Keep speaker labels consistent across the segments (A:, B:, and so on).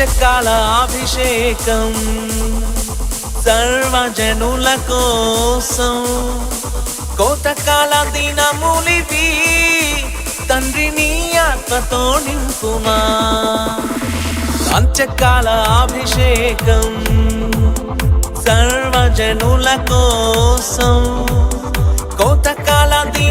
A: పంచకాల అభిషేకం సర్వజనుల కోసం. కోతకాల దినములివి తండ్రిని ఆత్మతో నింపుమా. పంచకాల అభిషేకం సర్వజనుల కోసం. కోతకాల దీ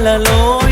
A: la loya.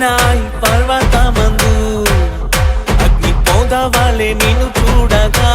A: సీనాయి పర్వతమందు. అగ్ని పోదవాలే నిన్ను చూడగా.